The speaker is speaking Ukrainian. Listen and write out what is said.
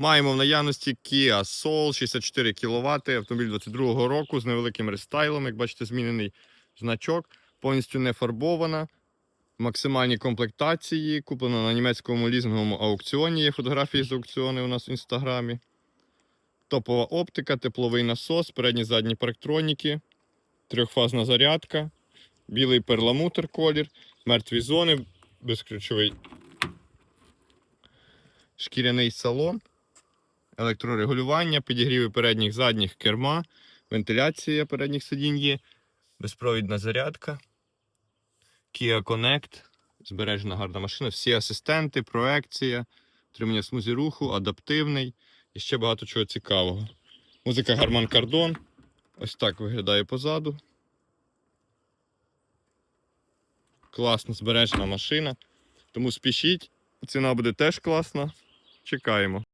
Маємо в наявності Kia Soul 64 кВт, автомобіль 22-го року з невеликим рестайлом, як бачите, змінений значок, повністю не фарбована. Максимальні комплектації, куплена на німецькому лізинговому аукціоні. Є фотографії з аукціону у нас в інстаграмі. Топова оптика, тепловий насос, передні задні парктроніки, трьохфазна зарядка, білий перламутр колір, мертві зони, безключовий шкіряний салон, електрорегулювання, підігріви передніх задніх керма, вентиляція передніх сидінь є, безпровідна зарядка, Kia Connect, збережена гарна машина, всі асистенти, проекція, тримання смузі руху, адаптивний і ще багато чого цікавого. Музика Гарман Кардон. Ось так виглядає позаду. Класно збережена машина. Тому спішіть. Ціна буде теж класна. Чекаємо.